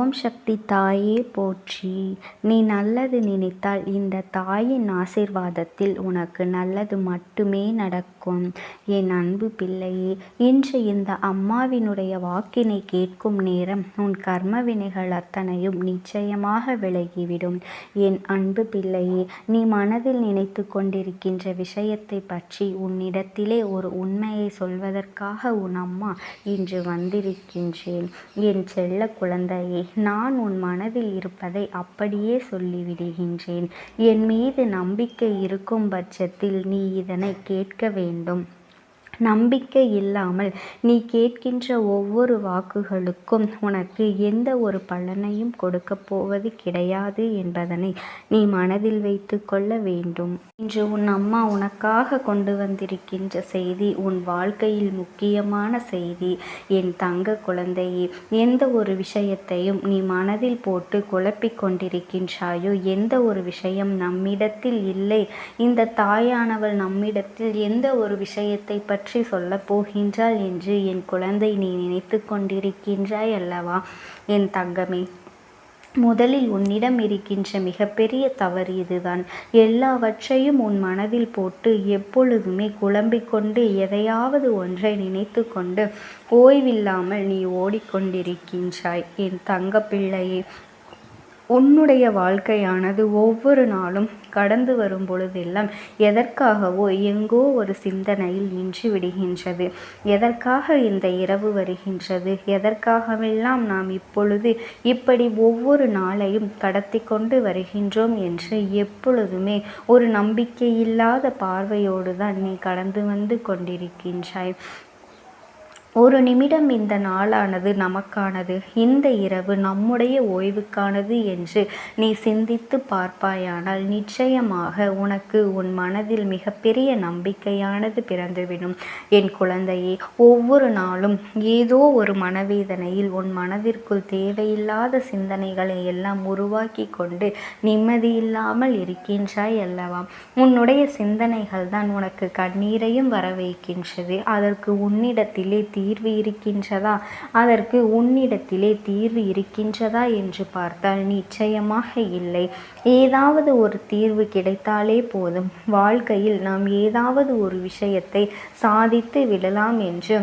ஓம் சக்தி தாயே போற்றி. நீ நல்லது நினைத்தால் இந்த தாயின் ஆசீர்வாதத்தில் உனக்கு நல்லது மட்டுமே நடக்கும். என் அன்பு பிள்ளையே இன்று இந்த அம்மாவினுடைய வாக்கினை கேட்கும் நேரம் உன் கர்ம வினைகள் அத்தனையும் நிச்சயமாக விலகிவிடும். என் அன்பு பிள்ளையே நீ மனதில் நினைத்து கொண்டிருக்கின்ற விஷயத்தை பற்றி உன்னிடத்திலே ஒரு உண்மையை சொல்வதற்காக உன் அம்மா இன்று வந்திருக்கின்றேன். என் செல்ல குழந்தையே நான் உன் மனதில் இருப்பதை அப்படியே சொல்லிவிடுகின்றேன். என் மீது நம்பிக்கை இருக்கும் பட்சத்தில் நீ இதனை கேட்க வேண்டும். நம்பிக்கை இல்லாமல் நீ கேட்கின்ற ஒவ்வொரு வாக்குகளுக்கும் உனக்கு எந்த ஒரு பலனையும் கொடுக்கப் போவது கிடையாது என்பதனை நீ மனதில் வைத்து கொள்ள வேண்டும். இன்று உன் அம்மா உனக்காக கொண்டு வந்திருக்கின்ற செய்தி உன் வாழ்க்கையில் முக்கியமான செய்தி என் தங்க குழந்தையே எந்த ஒரு விஷயத்தையும் நீ மனதில் போட்டு குழப்பிக் கொண்டிருக்கின்றாயோ எந்த ஒரு விஷயம் நம்மிடத்தில் இல்லை இந்த தாயானவள் நம்மிடத்தில் எந்த ஒரு விஷயத்தை பற்றி பற்றி சொல்லப் போகின்றாள் என்று என் குழந்தை நீ நினைத்து கொண்டிருக்கின்றாய் அல்லவா? என் தங்கமே முதலில் உன்னிடம் இருக்கின்ற மிகப்பெரிய தவறு இதுதான். எல்லாவற்றையும் உன் மனதில் போட்டு எப்பொழுதுமே குழம்பிக்கொண்டு எதையாவது ஒன்றை நினைத்து கொண்டு ஓய்வில்லாமல் நீ ஓடிக்கொண்டிருக்கின்றாய். என் தங்க பிள்ளையே உன்னுடைய வாழ்க்கையானது ஒவ்வொரு நாளும் கடந்து வரும் பொழுதெல்லாம் எதற்காகவோ எங்கோ ஒரு சிந்தனையில் நின்று விடுகின்றது. எதற்காக இந்த இரவு வருகின்றது? எதற்காகவெல்லாம் நாம் இப்பொழுது இப்படி ஒவ்வொரு நாளையும் கடத்தி கொண்டு வருகின்றோம் என்று எப்பொழுதுமே ஒரு நம்பிக்கையில்லாத பார்வையோடு தான் நீ கடந்து வந்து கொண்டிருக்கின்றாய். ஒரு நிமிடம் இந்த நாளானது நமக்கானது. இந்த இரவு நம்முடைய ஓய்வுக்கானது என்று நீ சிந்தித்து பார்ப்பாயானால் நிச்சயமாக உனக்கு உன் மனதில் மிகப்பெரிய நம்பிக்கையானது பிறந்துவிடும். என் குழந்தையே ஒவ்வொரு நாளும் ஏதோ ஒரு மனவேதனையில் உன் மனதிற்குள் தேவையில்லாத சிந்தனைகளை எல்லாம் உருவாக்கி கொண்டு நிம்மதியில்லாமல் இருக்கின்றாய் அல்லவா? உன்னுடைய சிந்தனைகள் தான் உனக்கு கண்ணீரையும் வர வைக்கின்றது அதற்கு உன்னிடத்திலே தீர்வு இருக்கின்றதா? அதற்கு உன்னிடத்திலே தீர்வு இருக்கின்றதா என்று பார்த்தால் நிச்சயமாக இல்லை. ஏதாவது ஒரு தீர்வு கிடைத்தாலே போதும். வாழ்க்கையில் நாம் ஏதாவது ஒரு விஷயத்தை சாதித்து விடலாம் என்று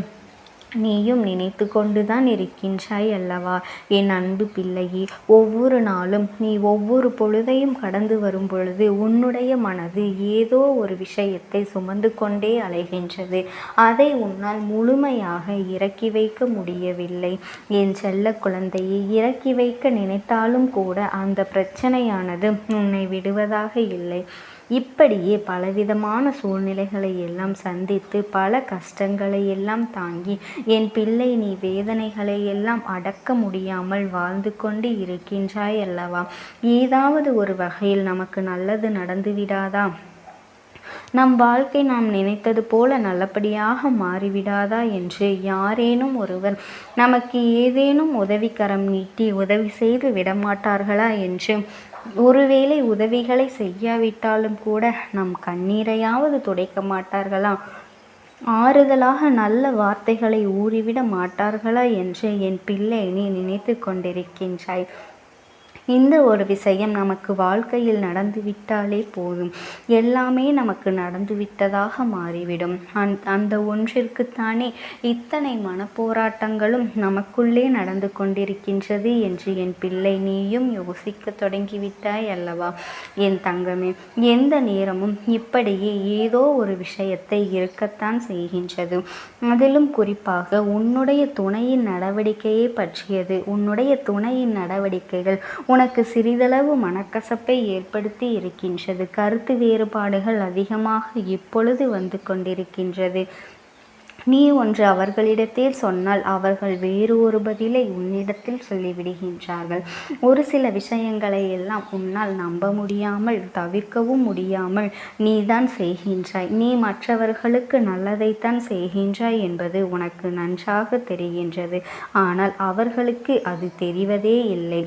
நீயும் நினைத்து கொண்டுதான் இருக்கின்றாய் அல்லவா? என் அன்பு பிள்ளையே ஒவ்வொரு நாளும் நீ ஒவ்வொரு பொழுதையும் கடந்து வரும் பொழுது உன்னுடைய மனது ஏதோ ஒரு விஷயத்தை சுமந்து கொண்டே அலைகின்றது. அதை உன்னால் முழுமையாக இறக்கி வைக்க முடியவில்லை. என் செல்ல குழந்தையை இறக்கி வைக்க நினைத்தாலும் கூட அந்த பிரச்சனையானது உன்னை விடுவதாக இல்லை. இப்படியே பலவிதமான சூழ்நிலைகளை எல்லாம் சந்தித்து பல கஷ்டங்களை எல்லாம் தாங்கி என் பிள்ளை நீ வேதனைகளை எல்லாம் அடக்க முடியாமல் வாழ்ந்து கொண்டு இருக்கின்றாய் அல்லவா? ஏதாவது ஒரு வகையில் நமக்கு நல்லது நடந்து விடாதா? நம் வாழ்க்கை நாம் நினைத்தது போல நல்லபடியாக மாறிவிடாதா என்று யாரேனும் ஒருவர் நமக்கு ஏதேனும் உதவிக்கரம் நீட்டி உதவி செய்து விடமாட்டார்களா என்று ஒருவேளை உதவிகளை செய்யாவிட்டாலும் கூட நம் கண்ணீரையாவது துடைக்க மாட்டார்களா? ஆறுதலாக நல்ல வார்த்தைகளை ஊறிவிட மாட்டார்களா என்று என் பிள்ளை நீ நினைத்து கொண்டிருக்கின்றாய். இந்த ஒரு விஷயம் நமக்கு வாழ்க்கையில் நடந்துவிட்டாலே போதும். எல்லாமே நமக்கு நடந்துவிட்டதாக மாறிவிடும். அந் அந்த ஒன்றிற்குத்தானே இத்தனை மனப்போராட்டங்களும் நமக்குள்ளே நடந்து கொண்டிருக்கின்றது என்று என் பிள்ளை நீயும் யோசிக்க தொடங்கிவிட்டாய் அல்லவா? என் தங்கமே எந்த நேரமும் இப்படியே ஏதோ ஒரு விஷயத்தை இருக்கத்தான் செய்கின்றது. அதிலும் குறிப்பாக உன்னுடைய துணையின் நடவடிக்கையை பற்றியது. உன்னுடைய துணையின் நடவடிக்கைகள் உனக்கு சிறிதளவு மனக்கசப்பை ஏற்படுத்தி இருக்கின்றது. கருத்து வேறுபாடுகள் அதிகமாக இப்பொழுது வந்து கொண்டிருக்கின்றது. நீ ஒன்று அவர்களிடத்தில் சொன்னால் அவர்கள் வேறு ஒரு பதிலை உன்னிடத்தில் சொல்லிவிடுகின்றார்கள். ஒரு சில விஷயங்களை எல்லாம் உன்னால் நம்ப முடியாமல் தவிர்க்கவும் முடியாமல் நீதான் செய்கின்றாய். நீ மற்றவர்களுக்கு நல்லதைத்தான் செய்கின்றாய் என்பது உனக்கு நன்றாக தெரிகின்றது. ஆனால் அவர்களுக்கு அது தெரிவதே இல்லை.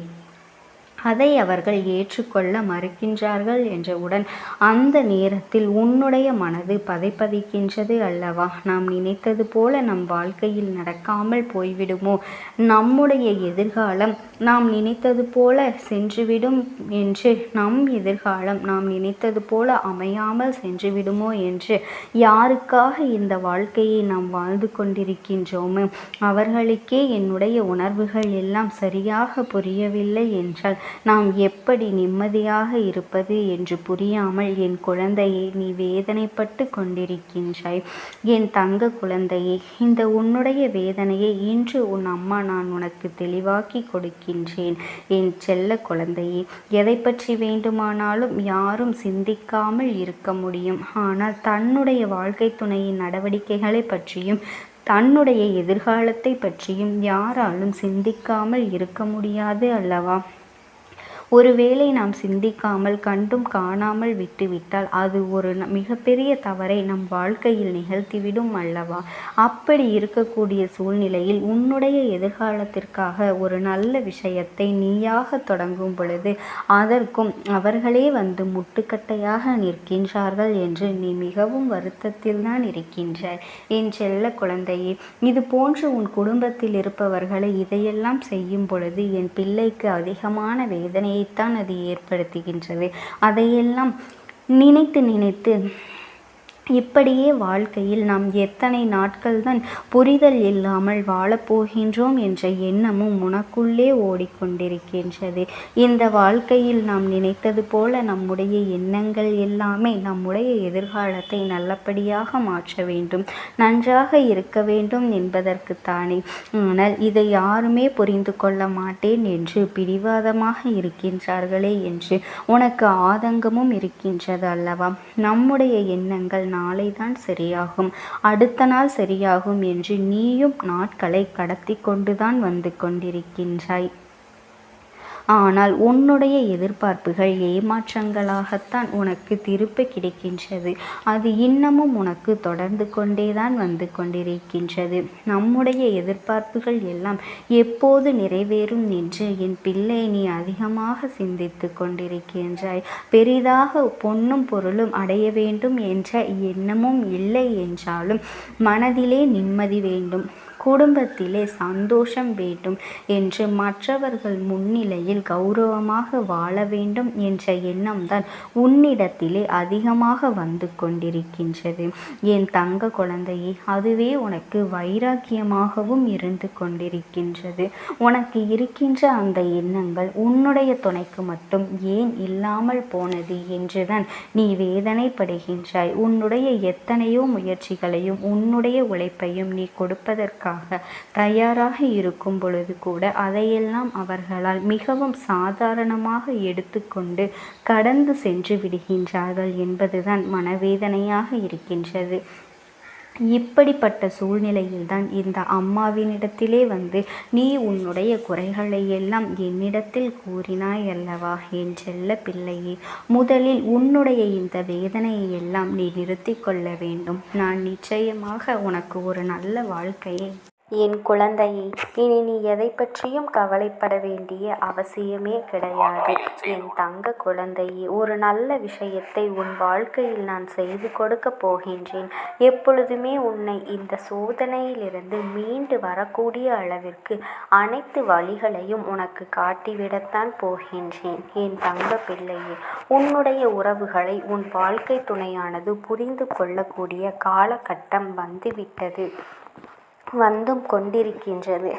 அதை அவர்கள் ஏற்றுக்கொள்ள மறுக்கின்றார்கள் என்றவுடன் அந்த நேரத்தில் உன்னுடைய மனது பதைப்பதிக்கின்றது அல்லவா? நாம் நினைத்தது போல நம் வாழ்க்கையில் நடக்காமல் போய்விடுமோ? நம்முடைய எதிர்காலம் நாம் நினைத்தது போல சென்றுவிடும் என்று நம் எதிர்காலம். நாம் நினைத்தது போல அமையாமல் சென்றுவிடுமோ என்று யாருக்காக இந்த வாழ்க்கையை நாம் வாழ்ந்து கொண்டிருக்கின்றோமோ? அவர்களுக்கே என்னுடைய உணர்வுகள் எல்லாம் சரியாக புரியவில்லை என்றால் நாம் எப்படி நிம்மதியாக இருப்பது என்று புரியாமல் என் குழந்தையை நீ வேதனைப்பட்டு கொண்டிருக்கின்றாய். என் தங்க குழந்தையே இந்த உன்னுடைய வேதனையை இன்று உன் அம்மா நான் உனக்கு தெளிவாக்கி கொடுக்கின்றேன் என் செல்ல குழந்தையே எதை பற்றி வேண்டுமானாலும் யாரும் சிந்திக்காமல் இருக்க முடியும். ஆனால் தன்னுடைய வாழ்க்கை துணையின் நடவடிக்கைகளை பற்றியும் தன்னுடைய எதிர்காலத்தை பற்றியும் யாராலும் சிந்திக்காமல் இருக்க முடியாது அல்லவா? ஒருவேளை நாம் சிந்திக்காமல் கண்டும் காணாமல் விட்டுவிட்டால் அது ஒரு மிகப்பெரிய தவறை நம் வாழ்க்கையில் நிகழ்த்திவிடும் அல்லவா? அப்படி இருக்கக்கூடிய சூழ்நிலையில் உன்னுடைய எதிர்காலத்திற்காக ஒரு நல்ல விஷயத்தை நீயாக தொடங்கும் பொழுது அதற்கும் அவர்களே வந்து முட்டுக்கட்டையாக நிற்கின்றார்கள் என்று நீ மிகவும் வருத்தத்தில் தான் இருக்கின்றாய். என் செல்ல குழந்தையே இது போன்று உன் குடும்பத்தில் இருப்பவர்களை இதையெல்லாம் செய்யும் பொழுது என் பிள்ளைக்கு அதிகமான வேதனையை தான் அது ஏற்படுத்துகின்றது. அதையெல்லாம் நினைத்து நினைத்து இப்படியே வாழ்க்கையில் நாம் எத்தனை நாட்கள் தான் புரிதல் இல்லாமல் வாழப்போகின்றோம் என்ற எண்ணமும் உனக்குள்ளே ஓடிக்கொண்டிருக்கின்றது. இந்த வாழ்க்கையில் நாம் நினைத்தது போல நம்முடைய எண்ணங்கள் எல்லாமே நம்முடைய எதிர்காலத்தை நல்லபடியாக மாற்ற வேண்டும். நன்றாக இருக்க வேண்டும் என்பதற்கு தானே ஆனால் இதை யாருமே புரிந்து கொள்ள மாட்டேன் என்று பிடிவாதமாக இருக்கின்றார்களே என்று உனக்கு ஆதங்கமும் இருக்கின்றது அல்லவா? நம்முடைய எண்ணங்கள் நாளை தான் சரியாகும். அடுத்த நாள் சரியாகும் என்று நீயும் நாட்களை கடத்தி கொண்டுதான் வந்து கொண்டிருக்கின்றாய். ஆனால் உன்னுடைய எதிர்பார்ப்புகள் ஏமாற்றங்களாகத்தான் உனக்கு திருப்ப கிடைக்கின்றது. அது இன்னமும் உனக்கு தொடர்ந்து கொண்டேதான் வந்து கொண்டிருக்கின்றது. நம்முடைய எதிர்பார்ப்புகள் எல்லாம் எப்போது நிறைவேறும் என்று என் பிள்ளை நீ அதிகமாக சிந்தித்து கொண்டிருக்கின்றாய். பெரிதாக பொன்னும் பொருளும் அடைய வேண்டும் என்ற எண்ணமும் இல்லை என்றாலும் மனதிலே நிம்மதி வேண்டும். குடும்பத்திலே சந்தோஷம் வேண்டும் என்று மற்றவர்கள் முன்னிலையில் கௌரவமாக வாழ வேண்டும் என்ற எண்ணம்தான் உன்னிடத்திலே அதிகமாக வந்து கொண்டிருக்கின்றது. என் தங்க குழந்தையே அதுவே உனக்கு வைராக்கியமாகவும் இருந்து கொண்டிருக்கின்றது. உனக்கு இருக்கின்ற அந்த எண்ணங்கள் உன்னுடைய துணைக்கு மட்டும் ஏன் இல்லாமல் போனது என்றுதான் நீ வேதனைப்படுகின்றாய். உன்னுடைய எத்தனையோ முயற்சிகளையும் உன்னுடைய உழைப்பையும் நீ கொடுப்பதற்காக கொடுப்பதற்காக தயாராக இருக்கும் பொழுது கூட அதையெல்லாம் அவர்களால் மிகவும் சாதாரணமாக எடுத்துக்கொண்டு கடந்து சென்று விடுகின்றார்கள் என்பதுதான் மனவேதனையாக இருக்கின்றது. இப்படிப்பட்ட சூழ்நிலையில்தான் இந்த அம்மாவினிடத்திலே வந்து நீ உன்னுடைய குறைகளை எல்லாம் என்னிடத்தில் கூறினாய் அல்லவா என் செல்ல பிள்ளையே முதலில் உன்னுடைய இந்த வேதனையை எல்லாம் நீ நிறுத்தி கொள்ள வேண்டும். நான் நிச்சயமாக உனக்கு ஒரு நல்ல வாழ்க்கையை என் குழந்தையே இனி நீ எதை பற்றியும் கவலைப்பட வேண்டிய அவசியமே கிடையாது. என் தங்க குழந்தையே ஒரு நல்ல விஷயத்தை உன் வாழ்க்கையில் நான் செய்து கொடுக்க போகின்றேன். எப்பொழுதுமே உன்னை இந்த சோதனையிலிருந்து மீண்டு வரக்கூடிய அளவிற்கு அனைத்து வழிகளையும் உனக்கு காட்டிவிடத்தான் போகின்றேன். என் தங்க பிள்ளையே உன்னுடைய உறவுகளை உன் வாழ்க்கை துணையானது புரிந்து கொள்ளக்கூடிய காலகட்டம் வந்துவிட்டது. வந்தும் கொண்டிருக்கின்றது.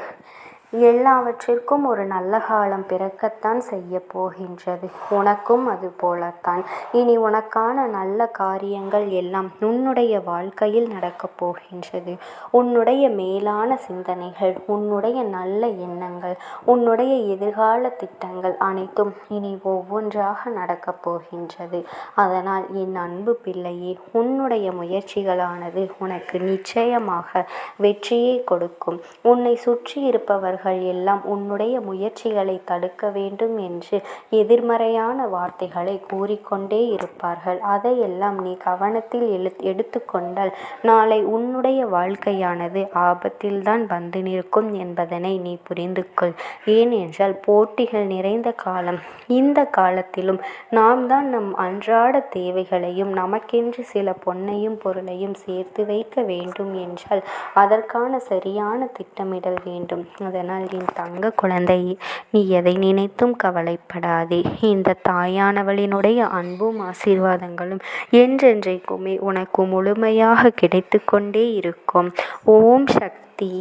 எல்லாவற்றிற்கும் ஒரு நல்ல காலம் பிறக்கத்தான் செய்ய போகின்றது. உனக்கும் அது போலத்தான். இனி உனக்கான நல்ல காரியங்கள் எல்லாம் உன்னுடைய வாழ்க்கையில் நடக்கப் போகின்றது. உன்னுடைய மேலான சிந்தனைகள் உன்னுடைய நல்ல எண்ணங்கள் உன்னுடைய எதிர்கால திட்டங்கள் அனைத்தும் இனி ஒவ்வொன்றாக நடக்கப் போகின்றது. அதனால் என் அன்பு பிள்ளையே உன்னுடைய முயற்சிகளானது உனக்கு நிச்சயமாக வெற்றியை கொடுக்கும். உன்னை சுற்றி இருப்பவர்கள் அவர்கள் எல்லாம் உன்னுடைய முயற்சிகளை தடுக்க வேண்டும் என்று எதிர்மறையான வார்த்தைகளை கூறிக்கொண்டே இருப்பார்கள். அதையெல்லாம் நீ கவனத்தில் எழு எடுத்துக்கொண்டால் நாளை உன்னுடைய வாழ்க்கையானது ஆபத்தில்தான் வந்து நிற்கும் என்பதனை நீ புரிந்து கொள் ஏனென்றால் போட்டிகள் நிறைந்த காலம் இந்த காலத்திலும் நாம் தான் நம் அன்றாட தேவைகளையும் நமக்கென்று சில பொன்னையும் பொருளையும் சேர்த்து வைக்க வேண்டும் என்றால் அதற்கான சரியான திட்டமிடல் வேண்டும். அதனால் ஆனால் என் தங்க குழந்தையே நீ எதை நினைத்தும் கவலைப்படாதே. இந்த தாயானவளினுடைய அன்பும் ஆசீர்வாதங்களும் என்றென்றைக்குமே உனக்கு முழுமையாக கிடைத்து கொண்டே இருக்கும். ஓம் சக்தி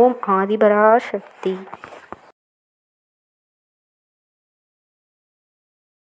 ஓம் ஆதிபரா சக்தி